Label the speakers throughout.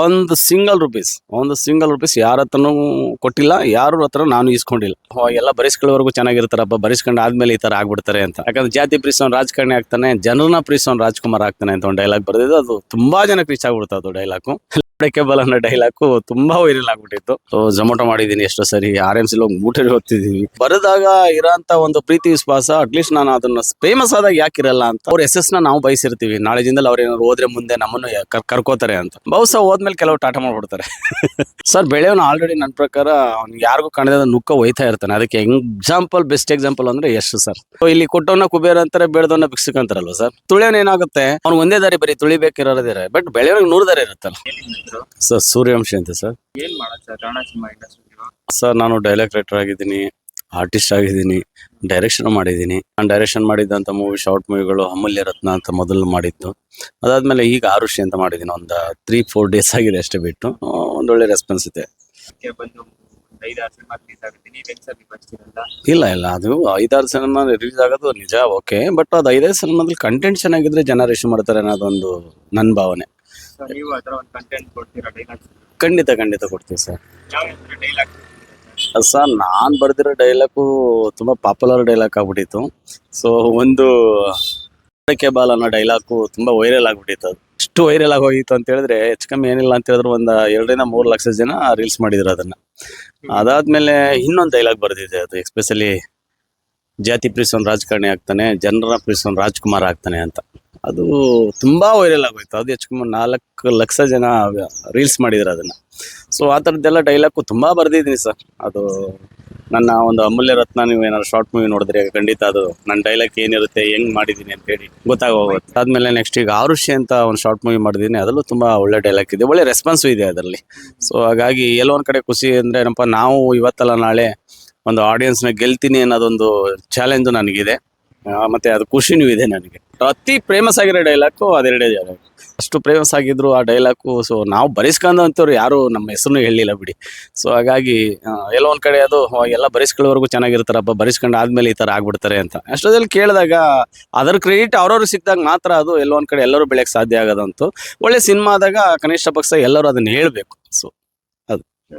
Speaker 1: ಒಂದು single rupees ಒಂದು single rupees ಯಾರ ಹತ್ರನೂ ಕೊಟ್ಟಿಲ್ಲ, ಯಾರ ಹತ್ರ ನಾನು ಇಸ್ಕೊಂಡಿಲ್ಲ ಎಲ್ಲ ಬರಿಸ್ಕೊಳ್ಳೋವರೆಗೂ ಚೆನ್ನಾಗಿರ್ತಾರಪ್ಪ, ಬರಿಸ್ಕೊಂಡು ಆದ್ಮೇಲೆ ಈ ತರ ಆಗ್ಬಿಡ್ತಾರೆ ಅಂತ. ಯಾಕಂದ್ರೆ ಜಾತಿ ಪ್ರೀಸೋನ್ ರಾಜಕಾರಣಿ ಆಗ್ತಾನೆ, ಜನರನ್ನ ಪ್ರೀಸೋನ್ ರಾಜ್ಕುಮಾರ್ ಆಗ್ತಾನೆ ಅಂತ ಒಂದು ಡೈಲಾಗ್ ಬರೆದಿದ್ದು, ಅದು ತುಂಬಾ ಜನಕ್ಕೆ ರೀಚ್ ಆಗ್ಬಿಡ್ತು ಅದು ಡೈಲಾಗು ಕೇಬಲ್ ಅನ್ನೋ ಡೈಲಾಗ್ ತುಂಬಾ ವೈರಲ್ ಆಗ್ಬಿಟ್ಟಿತ್ತು. ಸೊ ಜೊಮೊಟೊ ಮಾಡಿದೀನಿ ಎಷ್ಟೋ ಸರಿ. ಆರ್ ಎಂ ಸಿ ಹೋಗಿ ಮೂಟರಿ ಹೋಗ್ತಿದೀವಿ ಬರೆದಾಗ ಇರೋಂತ ಒಂದು ಪ್ರೀತಿ ವಿಶ್ವಾಸ ಅಟ್ಲೀಸ್ಟ್ ನಾನು ಅದನ್ನ ಫೇಮಸ್ ಆದಾಗ ಯಾಕಿರಲ್ಲ ಅಂತ. ಅವ್ರ ನ ನಾವು ಬಯಸಿರ್ತೀವಿ. ನಾಳೆ ದಿನದಲ್ಲಿ ಅವ್ರ ಏನಾದ್ರು ಹೋದ್ರೆ ಮುಂದೆ ನಮ್ಮನ್ನು ಕರ್ಕೋತಾರೆ ಅಂತ. ಬಹುಶಃ ಹೋದ್ಮೇಲೆ ಕೆಲವು ಟಾಟ ಮಾಡ್ಬಿಡ್ತಾರೆ. ಸರ್ ಬೆಳೆಯವನ್ನ ಆಲ್ರೆಡಿ ನನ್ನ ಪ್ರಕಾರ ಅವ್ನು ಯಾರಿಗೂ ಕಾಣದ ನುಕ್ಕ ಒಯ್ತಾ ಇರ್ತಾನೆ. ಅದಕ್ಕೆ ಎಕ್ಸಾಂಪಲ್ ಬೆಸ್ಟ್ ಎಕ್ಸಾಂಪಲ್ ಅಂದ್ರೆ ಎಷ್ಟು ಸರ್ ಇಲ್ಲಿ ಕೊಟ್ಟವನ್ನ ಕುಬೇರ ಅಂತಾರೆ ಬೆಳೆದವನ್ನ ಬಿಕ್ಸಿಕಂತಾರಲ್ವ ಸರ್ ತುಳಿಯೋನ್ ಏನಾಗುತ್ತೆ? ಅವ್ನು ಒಂದೇ ದಾರಿ ಬರೀ ತುಳಿಬೇಕಿರೋದಿರ ಬಟ್ ಬೆಳೆಯೋನಿಗೆ ನೂರ ದಾರಿ ಇರುತ್ತಲ್ಲ. ಸರ್ ಸೂರ್ಯವಂಶಿ ಅಂತ ಸರ್.
Speaker 2: ಏನ್ ಮಾಡೋದು sir? Kannada cinema industry
Speaker 1: sir ನಾನು ಡೈಲಾಗ್ ರೈಟರ್ ಆಗಿದ್ದೀನಿ ಆರ್ಟಿಸ್ಟ್ ಆಗಿದ್ದೀನಿ ಡೈರೆಕ್ಷನ್ ಮಾಡಿದ್ದೀನಿ. ನಾನು ಡೈರೆಕ್ಷನ್ ಮಾಡಿದ್ದಂಥ ಮೂವಿ ಶಾರ್ಟ್ ಮೂವಿಗಳು ಅಮೂಲ್ಯ ರತ್ನ ಅಂತ ಮೊದಲು ಮಾಡಿದ್ದು. ಅದಾದ್ಮೇಲೆ ಈಗ ಆರುಷಿ ಅಂತ ಮಾಡಿದ್ದೀನಿ. ಒಂದು ತ್ರೀ ಫೋರ್ ಡೇಸ್ ಆಗಿದೆ ಅಷ್ಟೇ ಬಿಟ್ಟು. ಒಂದೊಳ್ಳೆ ರೆಸ್ಪಾನ್ಸ್ ಇದೆ.
Speaker 2: ಬಂದು ಒಂದ್ ಐದಾರು ಸಿನಿಮಾ ರಿಲೀಸ್ ಆಗುತ್ತೆ. ನೀವೇನ್ ಸರ್ ಬರ್ತೀರಲ್ಲ
Speaker 1: ಇಲ್ಲ ಇಲ್ಲ. ಅದು ಐದಾರು ಸಿನಿಮಾ ರಿಲೀಸ್ ಆಗೋದು ನಿಜ ಓಕೆ ಬಟ್ ಅದು ಐದೈದು ಸಿನಿಮಾದಲ್ಲಿ ಕಂಟೆಂಟ್ ಚೆನ್ನಾಗಿದ್ರೆ ಜನ ರಿಶ್ ಮಾಡ್ತಾರೆ ಅನ್ನೋದೊಂದು ನನ್ನ ಭಾವನೆ.
Speaker 2: ಸೊ ನೀವು ಅದರ ಒಂದು ಕಂಟೆಂಟ್ ಕೊಡ್ತೀರಾ ಡೈಲಾಗ್ಸ್
Speaker 1: ಖಂಡಿತ ಖಂಡಿತ ಕೊಡ್ತೀವಿ ಸರ್
Speaker 2: ಯಾವ ಡೈಲಾಗ್
Speaker 1: ಸರ್ ನಾನು ಬರೆದಿರೋ ಡೈಲಾಗು ತುಂಬ ಪಾಪ್ಯುಲರ್ ಡೈಲಾಗ್ ಆಗ್ಬಿಟ್ಟಿತ್ತು. ಸೊ ಒಂದು ಅಡಕೆ ಬಾಲ್ ಅನ್ನೋ ಡೈಲಾಗು ತುಂಬ ವೈರಲ್ ಆಗ್ಬಿಟ್ಟಿತ್ತು. ಅದು ಎಷ್ಟು ವೈರಲ್ ಆಗೋಗಿತ್ತು ಅಂತ ಹೇಳಿದ್ರೆ ಹೆಚ್ಚು ಕಮ್ಮಿ ಏನಿಲ್ಲ ಅಂತ ಹೇಳಿದ್ರೆ ಒಂದು ಎರಡರಿಂದ ಮೂರು ಲಕ್ಷ ಜನ ರೀಲ್ಸ್ ಮಾಡಿದ್ರು ಅದನ್ನ. ಅದಾದ್ಮೇಲೆ ಇನ್ನೊಂದು ಡೈಲಾಗ್ ಬರೆದಿದೆ ಅದು ಎಸ್ಪೆಷಲಿ ಜಾತಿ ಪ್ರೀಸೋನ್ ರಾಜಕಾರಣಿ ಆಗ್ತಾನೆ ಜನರ ಪ್ರೀಸೋನ್ ರಾಜ್ಕುಮಾರ್ ಆಗ್ತಾನೆ ಅಂತ. ಅದು ತುಂಬಾ ವೈರಲ್ ಆಗೋಯ್ತು. ಅದು ಹೆಚ್ಚು ನಾಲ್ಕು ಲಕ್ಷ ಜನ ರೀಲ್ಸ್ ಮಾಡಿದ್ರು ಅದನ್ನ. ಸೊ ಆ ಥರದ್ದೆಲ್ಲ ಡೈಲಾಗು ತುಂಬಾ ಬರ್ದಿದ್ದೀನಿ ಸರ್ ಅದು ನನ್ನ ಒಂದು ಅಮೂಲ್ಯ ರತ್ನ, ನೀವು ಏನಾದ್ರು ಶಾರ್ಟ್ ಮೂವಿ ನೋಡಿದ್ರೆ ಖಂಡಿತ ಅದು ನನ್ನ ಡೈಲಾಗ್ ಏನಿರುತ್ತೆ, ಹೆಂಗ್ ಮಾಡಿದ್ದೀನಿ ಅಂತೇಳಿ ಗೊತ್ತಾಗೋಗುತ್ತೆ. ಆದಮೇಲೆ ನೆಕ್ಸ್ಟ್ ಈಗ ಆರುಷಿ ಅಂತ ಒಂದು ಶಾರ್ಟ್ ಮೂವಿ ಮಾಡಿದ್ದೀನಿ ಅದರಲ್ಲೂ ತುಂಬಾ ಒಳ್ಳೆ ಡೈಲಾಗ್ ಇದೆ. ಒಳ್ಳೆ ರೆಸ್ಪಾನ್ಸು ಇದೆ ಅದರಲ್ಲಿ. ಸೊ ಹಾಗಾಗಿ ಎಲ್ಲೋ ಒಂದ್ ಕಡೆ ಖುಷಿ ಅಂದ್ರೆ ಏನಪ್ಪ, ನಾವು ಇವತ್ತಲ್ಲ ನಾಳೆ ಒಂದು ಆಡಿಯನ್ಸ್ನ ಗೆಲ್ತೀನಿ ಅನ್ನೋದೊಂದು ಚಾಲೆಂಜು ನನಗಿದೆ. ಮತ್ತೆ ಅದು ಖುಷಿನೂ ಇದೆ ನನಗೆ. ಅತಿ ಫೇಮಸ್ ಆಗಿರೋ ಡೈಲಾಗು ಅದೆರಡೇ ಡೈಲಾಗ್ ಅಷ್ಟು ಫೇಮಸ್ ಆಗಿದ್ರು ಆ ಡೈಲಾಗು ಸೊ ನಾವು ಬರೆಸ್ಕೊಂಡಂತವ್ರು ಯಾರು ನಮ್ಮ ಹೆಸರು ಹೇಳಿಲ್ಲ ಬಿಡಿ. ಸೊ ಹಾಗಾಗಿ ಎಲ್ಲೋ ಒಂದ್ ಕಡೆ ಅದು ಎಲ್ಲ ಬರೆಸ್ಕೊಳ್ಳೋವರೆಗೂ ಚೆನ್ನಾಗಿರ್ತಾರಪ್ಪ, ಬರೆಸ್ಕೊಂಡು ಆದ್ಮೇಲೆ ಈ ತರ ಆಗ್ಬಿಡ್ತಾರೆ ಅಂತ. ಅಷ್ಟೊಂದಲ್ಲಿ ಕೇಳಿದಾಗ, ಅದರ ಕ್ರೆಡಿಟ್ ಅವ್ರವ್ರು ಸಿಕ್ಕಿದಾಗ ಮಾತ್ರ ಅದು ಎಲ್ಲೋ ಒಂದ್ ಕಡೆ ಎಲ್ಲರೂ ಬೆಳೆಯಕ್ ಸಾಧ್ಯ ಆಗೋದಂತೂ. ಒಳ್ಳೆ ಸಿನಿಮಾ ಆದಾಗ ಕನಿಷ್ಠ ಪಕ್ಷ ಎಲ್ಲರೂ ಅದನ್ನ ಹೇಳ್ಬೇಕು.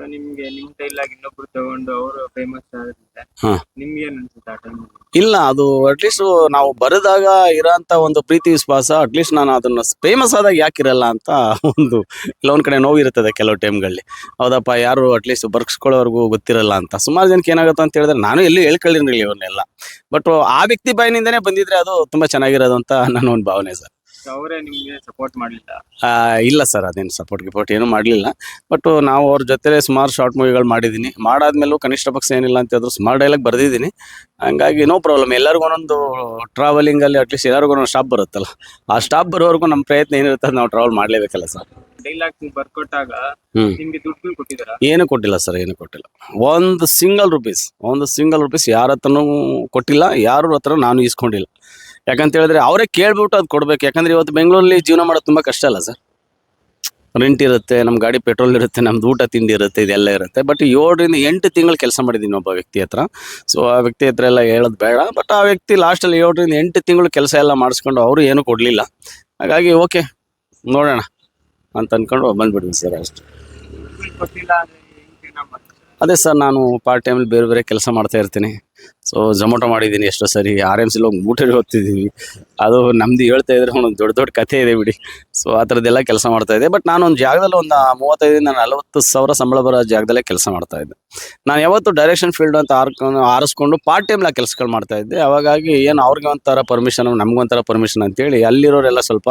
Speaker 2: ನಿಮ್ಗೆ ನಿಮ್ ಆಗಿ ಇನ್ನೊಬ್ರು ತಗೊಂಡು ಅವರು ಫೇಮಸ್ ಆಗುತ್ತೆ
Speaker 1: ಹಾ.
Speaker 2: ನಿಮ್ಗೆ ಏನ್ ಅನ್ಸುತ್ತೆ ಆ ಟೈಮ್
Speaker 1: ಇಲ್ಲ ಅದು ಅಟ್ಲೀಸ್ಟ್ ನಾವು ಬರೆದಾಗ ಇರೋಂಥ ಒಂದು ಪ್ರೀತಿ ವಿಶ್ವಾಸ ಅಟ್ಲೀಸ್ಟ್ ನಾನು ಅದನ್ನ ಫೇಮಸ್ ಆದಾಗ ಯಾಕಿರಲ್ಲ ಅಂತ ಒಂದು ಕೆಲವೊಂದ್ ಕಡೆ ನೋವಿರುತ್ತದೆ ಕೆಲವು ಟೈಮ್ಗಳಲ್ಲಿ ಹೌದಪ್ಪ ಯಾರು ಅಟ್ಲೀಸ್ಟ್ ಬರ್ಸ್ಕೊಳ್ಳೋರ್ಗೂ ಗೊತ್ತಿರಲ್ಲ ಅಂತ. ಸುಮಾರು ಜನಕ್ಕೆ ಏನಾಗುತ್ತೆ ಅಂತ ಹೇಳಿದ್ರೆ ನಾನು ಎಲ್ಲೂ ಹೇಳ್ಕೊಳ್ಳಿರಲಿಲ್ಲ ಇವನ್ನೆಲ್ಲ. ಬಟ್ ಆ ವ್ಯಕ್ತಿ ಬಾಯಿನಿಂದನೇ ಬಂದಿದ್ರೆ ಅದು ತುಂಬಾ ಚೆನ್ನಾಗಿರೋದು ಅಂತ ನನ್ನ ಒಂದು ಭಾವನೆ ಸರ್.
Speaker 2: ಅವರೇ ನಿಮಗೆ ಸಪೋರ್ಟ್ ಮಾಡಲಿಲ್ಲ?
Speaker 1: ಆ, ಇಲ್ಲ ಸರ್ ಅದೇನು ಸಪೋರ್ಟ್ ಗಿಪೋರ್ಟ್ ಏನೂ ಮಾಡಲಿಲ್ಲ. ಬಟ್ ನಾವು ಅವ್ರ ಜೊತೆ ಸುಮಾರು ಶಾರ್ಟ್ ಮೂವಿಗಳು ಮಾಡಿದ್ದೀನಿ ಮಾಡಾದ್ಮೇಲೂ ಕನಿಷ್ಠ ಪಕ್ಷ ಏನಿಲ್ಲ ಅಂತ ಹೇಳಿದ್ರು ಸುಮಾರು ಡೈಲಾಗ್ ಬರೆದಿದ್ದೀನಿ ಹಂಗಾಗಿ ನೋ ಪ್ರಾಬ್ಲಮ್ ಎಲ್ಲರಿಗೂ ಒಂದೊಂದು ಟ್ರಾವೆಲಿಂಗಲ್ಲಿ ಅಟ್ಲೀಸ್ಟ್ ಎಲ್ಲರಿಗೂ ಒಂದು ಸ್ಟಾಪ್ ಬರುತ್ತಲ್ಲ. ಆ ಸ್ಟಾಪ್ ಬರೋವರೆಗೂ ನಮ್ಮ ಪ್ರಯತ್ನ ಏನಿರುತ್ತೆ ಅದು ನಾವು ಟ್ರಾವೆಲ್ ಮಾಡಲೇಬೇಕಲ್ಲ ಸರ್
Speaker 2: ಡೈಲಾಗ್ ಬರ್ಕೊಟ್ಟಾಗ
Speaker 1: ಹ್ಮ್.
Speaker 2: ನಿಮ್ಗೆ ದುಡ್ಡು ಕೊಟ್ಟಿದಾರ?
Speaker 1: ಏನು ಕೊಟ್ಟಿಲ್ಲ ಸರ್ ಏನು ಕೊಟ್ಟಿಲ್ಲ. ಒಂದು ಸಿಂಗಲ್ ರುಪೀಸ್ ಒಂದು ಸಿಂಗಲ್ ರುಪೀಸ್ ಯಾರ ಹತ್ರನೂ ಕೊಟ್ಟಿಲ್ಲ ಯಾರ ಹತ್ರ ನಾನು ಇಸ್ಕೊಂಡಿಲ್ಲ ಯಾಕಂತ ಹೇಳಿದ್ರೆ ಅವರೇ ಕೇಳ್ಬಿಟ್ಟು ಅದು ಕೊಡ್ಬೇಕು. ಯಾಕಂದ್ರೆ ಇವತ್ತು ಬೆಂಗಳೂರಲ್ಲಿ ಜೀವನ ಮಾಡೋದು ತುಂಬಾ ಕಷ್ಟ ಅಲ್ಲ ಸರ್? ರೆಂಟ್ ಇರುತ್ತೆ ನಮ್ಮ ಗಾಡಿ ಪೆಟ್ರೋಲ್ ಇರುತ್ತೆ ನಮ್ದು ಊಟ ತಿಂಡಿ ಇರುತ್ತೆ ಇದೆಲ್ಲ ಇರುತ್ತೆ. ಬಟ್ ಏಳರಿಂದ ಎಂಟು ತಿಂಗಳು ಕೆಲಸ ಮಾಡಿದ್ದೀನಿ ಒಬ್ಬ ವ್ಯಕ್ತಿ ಹತ್ರ. ಸೊ ಆ ವ್ಯಕ್ತಿ ಹತ್ರ ಎಲ್ಲ ಹೇಳೋದು ಬೇಡ. ಬಟ್ ಆ ವ್ಯಕ್ತಿ ಲಾಸ್ಟಲ್ಲಿ ಏಳರಿಂದ ಎಂಟು ತಿಂಗಳು ಕೆಲಸ ಎಲ್ಲ ಮಾಡಿಸ್ಕೊಂಡು ಅವರು ಏನೂ ಕೊಡಲಿಲ್ಲ. ಹಾಗಾಗಿ ಓಕೆ ನೋಡೋಣ ಅಂತ ಅನ್ಕೊಂಡು ಬಂದ್ಬಿಡ್ತೀನಿ ಸರ್ ಅಷ್ಟು? ಅದೇ ಸರ್ ನಾನು ಪಾರ್ಟ್ ಟೈಮಲ್ಲಿ ಬೇರೆ ಬೇರೆ ಕೆಲಸ ಮಾಡ್ತಾ ಇರ್ತೀನಿ. ಸೊ ಝೊಮೊಟೊ ಮಾಡಿದ್ದೀನಿ ಎಷ್ಟೋ ಸರಿ. ಆರ್ ಎಂ ಸಿಲಿ ಹೋಗಿ ಮೂಟೆ ಹೋಗ್ತಿದ್ದೀವಿ ಅದು ನಮ್ದು ಹೇಳ್ತಾ ಇದ್ರೆ ಒಂದು ದೊಡ್ಡ ದೊಡ್ಡ ಕಥೆ ಇದೆ ಬಿಡಿ. ಸೊ ಆ ಥರದ್ದೆಲ್ಲ ಕೆಲಸ ಮಾಡ್ತಾ ಇದ್ದೆ. ಬಟ್ ನಾನು ಒಂದು ಜಾಗದಲ್ಲಿ ಒಂದು ಮೂವತ್ತೈದರಿಂದ ನಲವತ್ತು ಸಾವಿರ ಸಂಬಳ ಬರೋ ಜಾಗದಲ್ಲೇ ಕೆಲಸ ಮಾಡ್ತಾ ಇದ್ದೆ. ನಾನು ಯಾವತ್ತು ಡೈರೆಕ್ಷನ್ ಫೀಲ್ಡ್ ಅಂತ ಆರ್ಕೊಂಡು ಆರಿಸ್ಕೊಂಡು ಪಾರ್ಟ್ ಟೈಮ್ ಕೆಲಸಗಳು ಮಾಡ್ತಾ ಇದ್ದೆ. ಅವಾಗಾಗಿ ಏನು ಅವ್ರಿಗೆ ಒಂಥರ ಪರ್ಮಿಷನ್ ನಮಗೊಂಥರ ಪರ್ಮಿಷನ್ ಅಂತೇಳಿ ಅಲ್ಲಿರೋರೆಲ್ಲ ಸ್ವಲ್ಪ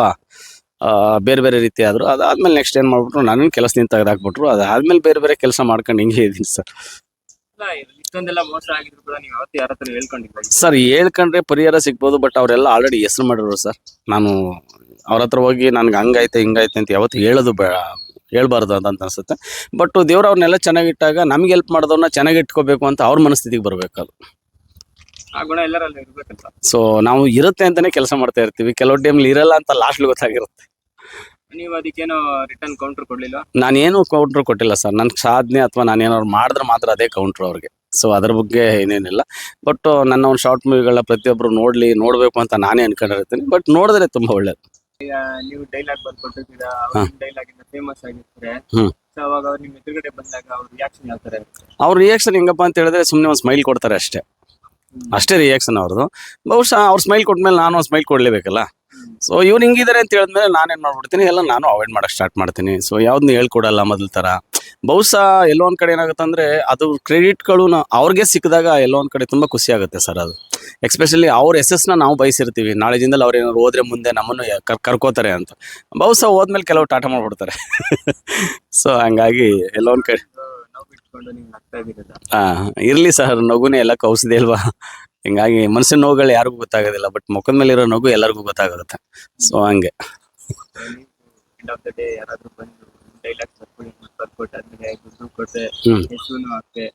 Speaker 1: ಬೇರೆ ಬೇರೆ ರೀತಿ ಆದರು ಅದಾದಮೇಲೆ ನೆಕ್ಸ್ಟ್ ಏನು ಮಾಡ್ಬಿಟ್ರು ನಾನು ಕೆಲಸದಿಂದ ತೆಗೆದಾಕ್ಬಿಟ್ರು. ಅದಾದಮೇಲೆ ಬೇರೆ ಬೇರೆ ಕೆಲಸ ಮಾಡ್ಕೊಂಡು ಹಿಂಗೆ ಇದ್ದೀನಿ ಸರ್.
Speaker 2: ಇಷ್ಟೊಂದೆಲ್ಲ ಮೋಸ ಆಗಿದ್ರು ಕೂಡ ನೀವು ಯಾವತ್ತು ಯಾರ ಹತ್ರ ಹೇಳ್ಕೊಂಡಿಲ್ಲ
Speaker 1: ಸರ್ ಹೇಳ್ಕೊಂಡ್ರೆ ಪರಿಹಾರ ಸಿಗ್ಬೋದು ಬಟ್ ಅವರೆಲ್ಲ ಆಲ್ರೆಡಿ ಹೆಸರು ಮಾಡಿರೋರು ಸರ್. ನಾನು ಅವ್ರ ಹತ್ರ ಹೋಗಿ ನನ್ಗೆ ಹಂಗೈತೆ ಹಿಂಗೈತೆ ಅಂತ ಯಾವತ್ತು ಹೇಳೋದು ಬೇಡ ಹೇಳ್ಬಾರ್ದು ಅಂತ ಅನ್ಸುತ್ತೆ. ಬಟ್ ದೇವ್ರು ಅವ್ರನ್ನೆಲ್ಲ ಚೆನ್ನಾಗಿಟ್ಟಾಗ ನಮ್ಗೆ ಹೆಲ್ಪ್ ಮಾಡೋದನ್ನ ಚೆನ್ನಾಗಿ ಇಟ್ಕೋಬೇಕು ಅಂತ ಅವ್ರ ಮನಸ್ಥಿತಿಗೆ ಬರಬೇಕು ಅದು.
Speaker 2: ಆ ಗುಣ ಎಲ್ಲರಲ್ಲಿ ಇರ್ಬೇಕಂತ
Speaker 1: ಸೊ ನಾವು ಇರುತ್ತೆ ಅಂತಾನೆ ಕೆಲಸ ಮಾಡ್ತಾ ಇರ್ತೀವಿ. ಕೆಲವು ಟೈಮ್ಲಿ ಇರಲ್ಲ ಅಂತ ಲಾಸ್ಟ್ ಗೊತ್ತಾಗಿರುತ್ತೆ.
Speaker 2: ನೀವು ಏನು ರಿಟರ್ನ್ ಕೌಂಟರ್ ಕೊಡ್ಲಿಲ್ಲ
Speaker 1: ನಾನೇನು ಕೌಂಟ್ರ್ ಕೊಟ್ಟಿಲ್ಲ ಸರ್. ನನ್ನ ಸಾಧನೆ ಅಥವಾ ನಾನೇನಾದ್ರು ಮಾಡಿದ್ರೆ ಮಾತ್ರ ಅದೇ ಕೌಂಟ್ರ್ ಅವ್ರಿಗೆ. ಸೊ ಅದ್ರ ಬಗ್ಗೆ ಏನೇನಿಲ್ಲ. ಬಟ್ ನನ್ನ ಒಂದು ಶಾರ್ಟ್ ಮೂವಿಗಳನ್ನ ಪ್ರತಿಯೊಬ್ಬರು ನೋಡಲಿ ನೋಡಬೇಕು ಅಂತ ನಾನೇ ಅನ್ಕೊಂಡಿರ್ತೀನಿ. ಬಟ್ ನೋಡಿದ್ರೆ ತುಂಬ ಒಳ್ಳೇದು.
Speaker 2: ನೀವು ಡೈಲಾಗ್ ಬರ್ಕೊಟ್ಟಿದ್ದೀರಾ ಡೈಲಾಗ್ ಇಂದ ಫೇಮಸ್ ಆಗಿರ್ತಾರೆ. ಅವಾಗ ಅವ್ರು ನಿಮ್ ಎದುರುಗಡೆ ಬಂದಾಗ ಅವ್ರ ರಿಯಾಕ್ಷನ್ ಯಾವ ತರ
Speaker 1: ಅವ್ರ ರಿಯಾಕ್ಷನ್ ಹೆಂಗಪ್ಪ ಅಂತ ಹೇಳಿದ್ರೆ ಸುಮ್ಮನೆ ಒಂದು ಸ್ಮೈಲ್ ಕೊಡ್ತಾರೆ ಅಷ್ಟೇ. ಅಷ್ಟೇ ರಿಯಾಕ್ಷನ್ ಅವ್ರದ್ದು ಬಹುಶಃ ಅವ್ರು ಸ್ಮೈಲ್ ಕೊಟ್ಮೇಲೆ ನಾನು ಒಂದು ಸ್ಮೈಲ್ ಕೊಡ್ಲೇಬೇಕಲ್ಲ? ಸೊ ಇವ್ರು ಹಿಂಗಿದ್ದಾರೆ ಅಂತ ಹೇಳಿದ್ಮೇಲೆ ನಾನೇನು ಮಾಡ್ಬಿಡ್ತೀನಿ ಎಲ್ಲ ನಾನು ಅವಾಯ್ಡ್ ಮಾಡಕ್ ಸ್ಟಾರ್ಟ್ ಮಾಡ್ತೀನಿ. ಸೊ ಯಾವ್ದನ್ನ ಹೇಳ್ಕೊಡಲ್ಲ ಮೊದಲ ತರ. ಬಹುಶಃ ಎಲ್ಲೋ ಒಂದ್ ಕಡೆ ಏನಾಗುತ್ತೆ ಅಂದ್ರೆ ಅದು ಕ್ರೆಡಿಟ್ಗಳು ಅವ್ರಿಗೆ ಸಿಕ್ಕಿದಾಗ ಎಲ್ಲೋ ಒಂದ್ ಕಡೆ ತುಂಬಾ ಖುಷಿ ಆಗುತ್ತೆ ಸರ್ ಅದು. ಎಕ್ಸ್ಪೆಷಲಿ ಅವ್ರ ಎಸ್ಎಸ್ನ ನಾವು ಬಯಸಿರ್ತೀವಿ. ನಾಳೆ ದಿನದಲ್ಲಿ ಅವ್ರು ಏನಾದ್ರು ಹೋದ್ರೆ ಮುಂದೆ ನಮ್ಮನ್ನು ಕರ್ ಕರ್ಕೋತಾರೆ ಅಂತ. ಬಹುಶಃ ಹೋದ್ಮೇಲೆ ಕೆಲವು ಟಾಟ ಮಾಡ್ಬಿಡ್ತಾರೆ. ಸೊ ಹಂಗಾಗಿ ಎಲ್ಲೋ ಒಂದ್ ಕಡೆ
Speaker 2: ನಾವು
Speaker 1: ಇರಲಿ ಸರ್. ನಗುನೇ ಎಲ್ಲ ಕೌಸಿದೆ ಅಲ್ವಾ? ಹಿಂಗಾಗಿ ಮನಸ್ಸಿನ ನೋವುಗಳು ಯಾರಿಗೂ ಗೊತ್ತಾಗೋದಿಲ್ಲ. ಬಟ್ ಮುಖದ ಮೇಲೆ ಇರೋ ನಗು ಎಲ್ಲರಿಗೂ ಗೊತ್ತಾಗುತ್ತೆ. ಸೊ ಹಂಗೆ.
Speaker 2: ದುಡ್ಡು ಕೊಟ್ಟೆ ಹೆಸರು ಹಾಕ್ತೆ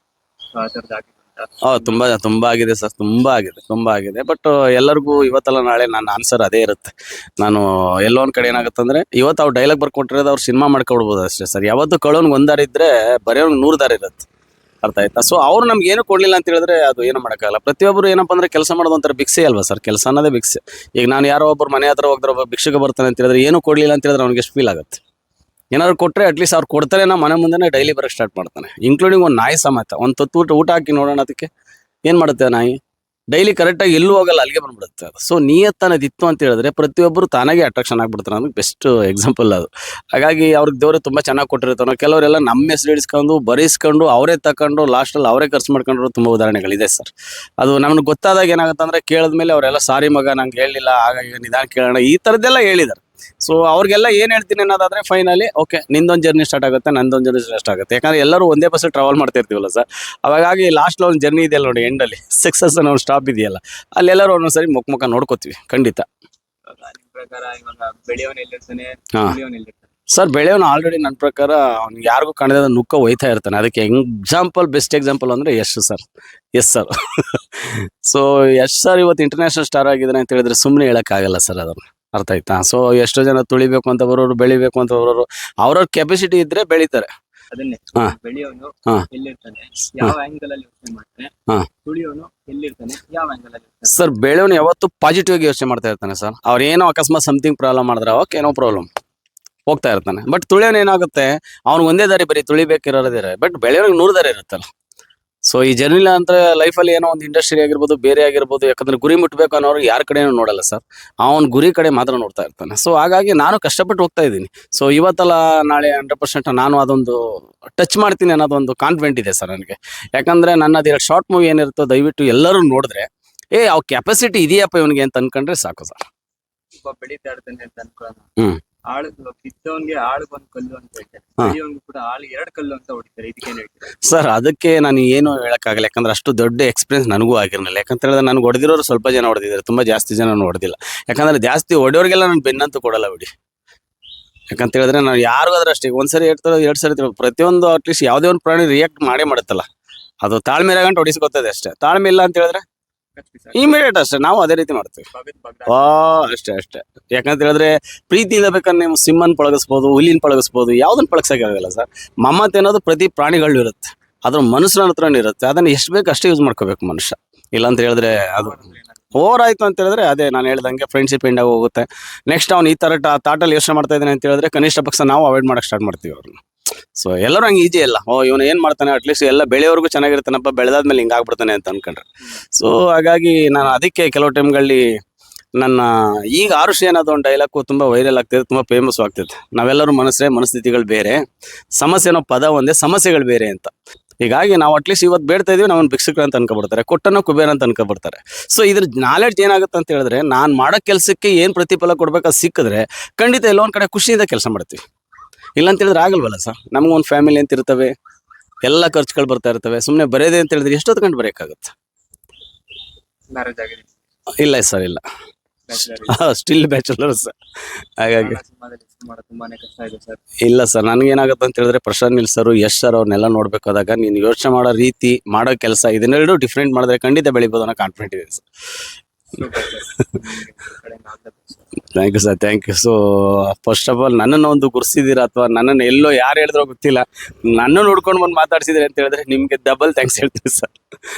Speaker 2: ಸೊ ಆ
Speaker 1: ತುಂಬಾ ತುಂಬಾ ಆಗಿದೆ ಸರ್ ತುಂಬಾ ಆಗಿದೆ ತುಂಬಾ ಆಗಿದೆ. ಬಟ್ ಎಲ್ಲರಿಗೂ ಇವತ್ತಲ್ಲ ನಾಳೆ ನನ್ನ ಆನ್ಸರ್ ಅದೇ ಇರುತ್ತೆ. ನಾನು ಎಲ್ಲೋ ಒಂದ್ ಕಡೆ ಏನಾಗುತ್ತೆ ಅಂದ್ರೆ ಇವತ್ತು ಅವ್ರು ಡೈಲಾಗ್ ಬರ್ಕೊಟ್ಟಿರೋದು ಅವ್ರು ಸಿನಿಮಾ ಮಾಡ್ಕೊಡ್ಬೋದು ಅಷ್ಟೇ ಸರ್. ಯಾವತ್ತು ಕಳೋನ್ಗೆ ಒಂದಾರ ಇದ್ರೆ ಬರೆಯೋನ್ಗೆ ನೂರು ದಾರ ಇರುತ್ತೆ. ಅರ್ಥ ಆಯ್ತಾ? ಸೊ ಅವ್ರು ನಮ್ಗೆ ಏನು ಕೊಡ್ಲಿಲ್ಲ ಅಂತ ಹೇಳಿದ್ರೆ ಅದು ಏನು ಮಾಡೋಕ್ಕಾಗಲ್ಲ. ಪ್ರತಿಯೊಬ್ಬರು ಏನಪ್ಪ ಅಂದ್ರೆ ಕೆಲಸ ಮಾಡೋದು ಒಂಥರ ಭಿಕ್ಷೆ ಅಲ್ವಾ ಸರ್? ಕೆಲಸ ಅನ್ನೋದೇ ಭಿಕ್ಷೆ. ಈಗ ನಾನು ಯಾರೋ ಒಬ್ಬರು ಮನೆ ಹತ್ರ ಹೋಗಿದ್ರೆ ಒಬ್ಬ ಭಿಕ್ಷೆಗೆ ಬರ್ತಾನೆ ಅಂತ ಹೇಳಿದ್ರೆ ಏನು ಕೊಡ್ಲಿಲ್ಲ ಅಂತ ಹೇಳಿದ್ರೆ ಅವ್ನಿಗೆ ಎಷ್ಟು ಫೀಲ್ ಆಗುತ್ತೆ? ಏನಾದ್ರು ಕೊಟ್ಟರೆ ಅಟ್ಲೀಸ್ಟ್ ಅವ್ರು ಕೊಡ್ತಾರೆ ನಾ ಮನೆ ಮುಂದೆನೇ ಡೈಲಿ ಬರೋಕ್ಕೆ ಸ್ಟಾರ್ಟ್ ಮಾಡ್ತಾನೆ. ಇನ್ಕ್ಲೂಡಿಂಗ್ ಒಂದು ನಾಯಿ ಸಮೇತ. ಒಂದು ತೊತ್ತು ಊಟ ಊಟ ಹಾಕಿ ನೋಡೋಣ ಅದಕ್ಕೆ. ಏನು ಮಾಡುತ್ತೆ ನಾಯಿ? ಡೈಲಿ ಕರೆಕ್ಟಾಗಿ ಎಲ್ಲೂ ಹೋಗಲ್ಲ, ಅಲ್ಲಿಗೆ ಬಂದ್ಬಿಡುತ್ತೆ ಅದು. ಸೊ ನಿಯತ್ತನದು ಇತ್ತು ಅಂತ ಹೇಳಿದ್ರೆ ಪ್ರತಿಯೊಬ್ಬರು ತಾನಾಗೆ ಅಟ್ರಾಕ್ಷನ್ ಆಗಿಬಿಡ್ತಾರೆ. ಅನ್ನೋದು ಬೆಸ್ಟ್ ಎಕ್ಸಾಂಪಲ್ ಅದು. ಹಾಗಾಗಿ ಅವ್ರಿಗೆ ದೇವರು ತುಂಬ ಚೆನ್ನಾಗಿ ಕೊಟ್ಟಿರ್ತಾನೆ ಕೆಲವರೆಲ್ಲ ನಮ್ಮ ಹೆಸರು ಇಡಿಸ್ಕೊಂಡು ಬರೆಸ್ಕೊಂಡು, ಅವರೇ ತಕೊಂಡು ಲಾಸ್ಟಲ್ಲಿ ಅವರೇ ಖರ್ಚು ಮಾಡ್ಕೊಂಡಿರೋ ತುಂಬ ಉದಾಹರಣೆಗಳಿದೆ ಸರ್. ಅದು ನಮ್ಗೆ ಗೊತ್ತಾದಾಗ ಏನಾಗುತ್ತೆ ಅಂದರೆ ಕೇಳಿದ್ಮೇಲೆ ಅವರೆಲ್ಲ, ಸಾರಿ ಮಗ, ನಂಗೆ ಹೇಳಿಲ್ಲ, ಆಗ ಈಗ ನಿಧಾನ ಕೇಳೋಣ. ಈ ಥರದ್ದೆಲ್ಲ ಹೇಳಿದ್ದಾರೆ. ಸೊ ಅವ್ರಿಗೆಲ್ಲ ಏನು ಹೇಳ್ತೀನಿ ಅನ್ನೋದಾದ್ರೆ ಫೈನಲಿ ಓಕೆ ನಿಂದೊಂದು ಜರ್ನಿ ಸ್ಟಾರ್ಟ್ ಆಗುತ್ತೆ, ನಂದೊಂದು ಜರ್ನಿ ಸ್ಟಾರ್ಟ್ ಆಗುತ್ತೆ. ಯಾಕಂದ್ರೆ ಎಲ್ಲರೂ ಒಂದೇ ಬಸ್ ಟ್ರಾವೆಲ್ ಮಾಡ್ತಾ ಇರ್ತೀವಲ್ಲ ಸರ್ ಅವಾಗಾಗಿ ಲಾಸ್ಟ್ ಒಂದು ಜರ್ನಿ ಇದೆಯಲ್ಲ ನೋಡಿ ಎಂಡಲ್ಲಿ ಸಕ್ಸಸ್ ಅನ್ನೋ ಸ್ಟಾಪ್ ಇದೆಯಲ್ಲ. ಅಲ್ಲೆಲ್ಲರೂ ಒಂದೊಂದ್ಸರಿ ಮುಖ ಮುಖ ನೋಡ್ಕೋತೀವಿ, ಖಂಡಿತ. ಸರ್ ಬೆಳೆಯವನು ಆಲ್ರೆಡಿ ನನ್ನ ಪ್ರಕಾರ ಅವ್ನಿಗೆ ಯಾರಿಗೂ ಕಾಣದ ನುಕ್ಕ ಹೋಯ್ತಾ ಇರ್ತಾನೆ. ಅದಕ್ಕೆ ಎಕ್ಸಾಂಪಲ್ ಬೆಸ್ಟ್ ಎಕ್ಸಾಂಪಲ್ ಅಂದ್ರೆ Yash sir yes sir so Yash sir ಇವತ್ತು ಇಂಟರ್ನ್ಯಾಷನಲ್ ಸ್ಟಾರ್ ಆಗಿದ್ದಾನೆ ಅಂತ ಹೇಳಿದ್ರೆ ಸುಮ್ಮನೆ ಹೇಳೋಕ್ಕಾಗಲ್ಲ ಸರ್ ಅದನ್ನು. ಅರ್ಥ ಆಯ್ತಾ? ಸೊ ಎಷ್ಟೋ ಜನ ತುಳಿಬೇಕು ಅಂತ ಬರೋರು ಬೆಳಿಬೇಕು ಅಂತ ಬರೋರು ಅವ್ರವ್ರ ಕೆಪಾಸಿಟಿ ಇದ್ರೆ ಬೆಳಿತಾರೆ.
Speaker 2: ಅದನ್ನೇ.
Speaker 1: ಹಾ.
Speaker 2: ಬೆಳೆಯೋನು
Speaker 1: ಹಾ.
Speaker 2: ಎಲ್ಲಿರ್ತಾನೆ? ಯಾವ ಆಂಗಲ್ ಅಲ್ಲಿ ಯೋಚನೆ ಮಾಡ್ತಾನೆ?
Speaker 1: ಹಾ.
Speaker 2: ತುಳಿಯೋನು ಎಲ್ಲಿರ್ತಾನೆ? ಯಾವ ಆಂಗಲ್ ಅಲ್ಲಿ ಇರ್ತಾನೆ
Speaker 1: ಸರ್ ಬೆಳೆಯವನು ಯಾವತ್ತು ಪಾಸಿಟಿವ್ ಆಗಿ ಯೋಚನೆ ಮಾಡ್ತಾ ಇರ್ತಾನೆ ಸರ್ ಅವ್ರ ಏನೋ ಅಕಸ್ಮಾತ್ ಸಮಥಿಂಗ್ ಪ್ರಾಬ್ಲಮ್ ಮಾಡಿದ್ರೆ ಓಕೆ ನೋ ಪ್ರಾಬ್ಲಮ್ ಹೋಗ್ತಾ ಇರ್ತಾನೆ. ಬಟ್ ತುಳಿಯೋನು ಏನಾಗುತ್ತೆ? ಅವ್ನು ಒಂದೇ ದಾರಿ ಬರೀ ತುಳಿಬೇಕಿರೋದೇ ಬಟ್ ಬೆಳೆಯೋನಿಗೆ ನೂರು ದಾರಿ ಇರುತ್ತಲ್ಲ. ಸೊ ಈ ಜರ್ನಿಲ ಅಂತ ಲೈಫಲ್ಲಿ ಏನೋ ಒಂದು ಇಂಡಸ್ಟ್ರಿ ಆಗಿರ್ಬೋದು ಬೇರೆ ಆಗಿರ್ಬೋದು ಯಾಕಂದ್ರೆ ಗುರಿ ಮುಟ್ಬೇಕು ಅನ್ನೋರು ಯಾರ ಕಡೆನೂ ನೋಡಲ್ಲ ಸರ್ ಅವ್ನ ಗುರಿ ಕಡೆ ಮಾತ್ರ ನೋಡ್ತಾ ಇರ್ತಾನೆ. ಸೊ ಹಾಗಾಗಿ ನಾನು ಕಷ್ಟಪಟ್ಟು ಹೋಗ್ತಾ ಇದ್ದೀನಿ. ಸೊ ಇವತ್ತಲ್ಲ ನಾಳೆ ಹಂಡ್ರೆಡ್ ಪರ್ಸೆಂಟ್ ನಾನು ಅದೊಂದು ಟಚ್ ಮಾಡ್ತೀನಿ ಅನ್ನೋದೊಂದು ಕಾನ್ಫಿಡೆಂಟ್ ಇದೆ ಸರ್ ನನಗೆ. ಯಾಕಂದ್ರೆ ನನ್ನದು ಎರಡು ಶಾರ್ಟ್ ಮೂವಿ ಏನಿರುತ್ತೋ ದಯವಿಟ್ಟು ಎಲ್ಲರೂ ನೋಡಿದ್ರೆ ಏ ಅವ್ ಕೆಪಾಸಿಟಿ ಇದೆಯಪ್ಪ ಇವನಿಗೆ ಅಂತ ಅನ್ಕೊಂಡ್ರೆ ಸಾಕು ಸರ್ ಹ್ಮ್.
Speaker 2: ಆಳು ಒಂದ್ ಕಲ್ಲು ಅಂತ ಹೇಳ್ತಾರೆ. ಕೂಡ ಆಳು ಎರಡ್ ಕಲ್ಲು ಅಂತ ಹೊಡಿತಾರೆ ಇದಕ್ಕೇನ್ ಹೇಳ್ತಾರೆ?
Speaker 1: ಸರ್ ಅದಕ್ಕೆ ನಾನು ಏನು ಹೇಳಕ್ಕಾಗಲ್ಲ ಯಾಕಂದ್ರೆ ಅಷ್ಟು ದೊಡ್ಡ ಎಕ್ಸ್ಪೀರಿಯನ್ಸ್ ನನಗೂ ಆಗಿರಲಿಲ್ಲ. ಯಾಕಂತ ಹೇಳಿದ್ರೆ ನನ್ಗೆ ಹೊಡೆದಿರೋರು ಸ್ವಲ್ಪ ಜನ ಹೊಡೆದಿದ್ದಾರೆ ತುಂಬಾ ಜಾಸ್ತಿ ಜನ ಹೊಡೆದಿಲ್ಲ. ಯಾಕಂದ್ರೆ ಜಾಸ್ತಿ ಹೊಡೆಯೋರಿಗೆಲ್ಲ ನಾನು ಬೆನ್ನಂತೂ ಕೊಡಲ್ಲ ಬಿಡಿ. ಯಾಕಂತ ಹೇಳಿದ್ರೆ ನಾವು ಯಾರಿಗಾದ್ರೂ ಅಷ್ಟೇ ಒಂದ್ಸರಿ ಹೇಳ್ತಾರೆ ಎರಡು ಸರಿ ಪ್ರತಿಯೊಂದು ಅಟ್ಲೀಸ್ಟ್ ಯಾವುದೇ ಒಂದು ಪ್ರಾಣಿ ರಿಯಾಕ್ಟ್ ಮಾಡೇ ಮಾಡುತ್ತಲ್ಲ. ಅದು ತಾಳ್ಮೆ ಗಂಟು ಹೊಡಿಸ್ಕೊತದೆ ಅಷ್ಟೇ. ತಾಳ್ಮೆ ಇಲ್ಲ ಅಂತ ಹೇಳಿದ್ರೆ ಇಮಿಡಿಯೇಟ್ ಅಷ್ಟೇ ನಾವು ಅದೇ ರೀತಿ ಮಾಡ್ತೀವಿ. ಆ ಅಷ್ಟೇ ಅಷ್ಟೇ. ಯಾಕಂತ ಹೇಳಿದ್ರೆ ಪ್ರೀತಿಯಿಂದ ಬೇಕಾದ್ರೆ ನೀವು ಸಿಂಹನ್ ಪಳಗಿಸ್ಬೋದು ಹುಲಿನ ಪಳಗಿಸ್ಬೋದು ಯಾವ್ದನ್ನ ಪಳಗಿಸೋಕ್ಕಾಗಲ್ಲ ಸರ್. ಮಮ್ಮತ್ ಅನ್ನೋದು ಪ್ರತಿ ಪ್ರಾಣಿಗಳು ಇರುತ್ತೆ. ಅದ್ರ ಮನುಷ್ಯನ ಹತ್ರನೇ ಇರುತ್ತೆ. ಅದನ್ನ ಎಷ್ಟು ಬೇಕು ಅಷ್ಟೇ ಯೂಸ್ ಮಾಡ್ಕೋಬೇಕು ಮನುಷ್ಯ. ಇಲ್ಲ ಅಂತ ಹೇಳಿದ್ರೆ ಅದು ಓವರ್ ಆಯ್ತು ಅಂತ ಹೇಳಿದ್ರೆ ಅದೇ ನಾನು ಹೇಳ್ದಂಗೆ ಫ್ರೆಂಡ್ಶಿಪ್ ಎಂಡ್ ಆಗಿ ಹೋಗುತ್ತೆ. ನೆಕ್ಸ್ಟ್ ಅವ್ನು ಈ ತರ ತಾಟಲ್ಲಿ ಯೋಚನೆ ಮಾಡ್ತಾ ಇದ್ದಾನೆ ಅಂತ ಹೇಳಿದ್ರೆ ಕನಿಷ್ಠ ಪಕ್ಷ ನಾವು ಅವಾಯ್ಡ್ ಮಾಡಕ್ ಸ್ಟಾರ್ಟ್ ಮಾಡ್ತೀವಿ ಅವ್ರನ್ನ. ಸೊ ಎಲ್ಲರೂ ಹಂಗೆ ಈಜಿ ಇಲ್ಲ ಓ, ಇವನು ಏನು ಮಾಡ್ತಾನೆ ಅಟ್ಲೀಸ್ಟ್ ಎಲ್ಲ ಬೆಳೆಯೋರ್ಗು ಚೆನ್ನಾಗಿರ್ತಾನಪ್ಪ ಬೆಳೆದಾದ್ಮೇಲೆ ಹಿಂಗಾಗ್ಬಿಡ್ತಾನೆ ಅಂತ ಅನ್ಕೊಂಡ್ರೆ. ಸೊ ಹಾಗಾಗಿ ನಾನು ಅದಕ್ಕೆ ಕೆಲವು ಟೈಮ್ಗಳಲ್ಲಿ ನನ್ನ ಈಗ ಆರುಷಿ ಅನ್ನೋದು ಒಂದು ಡೈಲಾಗು ತುಂಬ ವೈರಲ್ ಆಗ್ತಿದೆ, ತುಂಬ ಫೇಮಸ್ ಆಗ್ತಿದೆ. ನಾವೆಲ್ಲರೂ ಮನಸ್ಸೇ ಮನಸ್ಥಿತಿಗಳು ಬೇರೆ, ಸಮಸ್ಯೆ ಅನ್ನೋ ಪದ ಒಂದೇ, ಸಮಸ್ಯೆಗಳು ಬೇರೆ ಅಂತ. ಹೀಗಾಗಿ ನಾವು ಅಟ್ಲೀಸ್ಟ್ ಇವತ್ತು ಬೇಡ್ತಾ ಇದೀವಿ ನಾವು ಭಿಕ್ಷಕರು ಅಂತ ಅನ್ಕೊಬಿಡ್ತಾರೆ, ಕೊಟ್ಟನೋ ಕುಬೇರ ಅಂತ ಅನ್ಕೊಬಿಡ್ತಾರೆ. ಸೊ ಇದ್ರ ನಾಲೆಡ್ಜ್ ಏನಾಗುತ್ತೆ ಅಂತ ಹೇಳಿದ್ರೆ, ನಾನು ಮಾಡೋ ಕೆಲಸಕ್ಕೆ ಏನು ಪ್ರತಿಫಲ ಕೊಡ್ಬೇಕು ಅದು ಸಿಕ್ಕಿದ್ರೆ, ಖಂಡಿತ ಎಲ್ಲೋ ಒಂದು ಕಡೆ ಖುಷಿಯಿಂದ ಕೆಲಸ ಮಾಡ್ತೀವಿ. ಇಲ್ಲ ಅಂತ ಹೇಳಿದ್ರೆ ಆಗಲ್ವಲ್ಲ ಸರ್? ನಮಗೊಂದು ಫ್ಯಾಮಿಲಿ ಅಂತ ಇರ್ತವೆ ಎಲ್ಲ ಖರ್ಚುಗಳು ಬರ್ತಾ ಇರ್ತವೆ ಸುಮ್ಮನೆ ಬರೆಯದೆ ಅಂತ ಹೇಳಿದ್ರೆ ಎಷ್ಟೊತ್ತು ಗಂಟೆ ಬರೆಯೋಕ್ಕಾಗುತ್ತೆ?
Speaker 2: ಮ್ಯಾರೇಜ್ ಆಗಿದೆ.
Speaker 1: ಇಲ್ಲ ಸರ್ ಇಲ್ಲ. Still
Speaker 2: bachelor sir. ಹಾಗಾಗಿ.
Speaker 1: ಇಲ್ಲ ಸರ್ ನನಗೇನಾಗುತ್ತೆ ಅಂತ ಹೇಳಿದ್ರೆ ಪ್ರಶಾಂತ್ ನಿಲ್ ಸರ್ ಯಶ್ ಸರ್ ಅವ್ರನ್ನೆಲ್ಲ ನೋಡ್ಬೇಕಾದಾಗ ನೀನು ಯೋಚನೆ ಮಾಡೋ ರೀತಿ ಮಾಡೋ ಕೆಲಸ ಇದನ್ನೆರಡು ಡಿಫ್ರೆಂಟ್ ಮಾಡಿದ್ರೆ ಖಂಡಿತ ಬೆಳಿಬೋದು ಅನ್ನೋ ಕಾನ್ಫಿಡೆಂಟ್ ಇದೆ sir. Thank you sir thank you so first of all ನನ್ನನ್ನು ಒಂದು ಗುರ್ಸಿದ್ದೀರಾ ಅಥವಾ ನನ್ನನ್ನು ಎಲ್ಲೋ ಯಾರು ಹೇಳಿದ್ರೋ ಗೊತ್ತಿಲ್ಲ. ನನ್ನ ನೋಡ್ಕೊಂಡು ಬಂದು ಮಾತಾಡ್ಸಿದ್ರೆ ಅಂತ ಹೇಳಿದ್ರೆ ನಿಮಗೆ ಡಬಲ್ ಥ್ಯಾಂಕ್ಸ್ ಹೇಳ್ತೀನಿ ಸರ್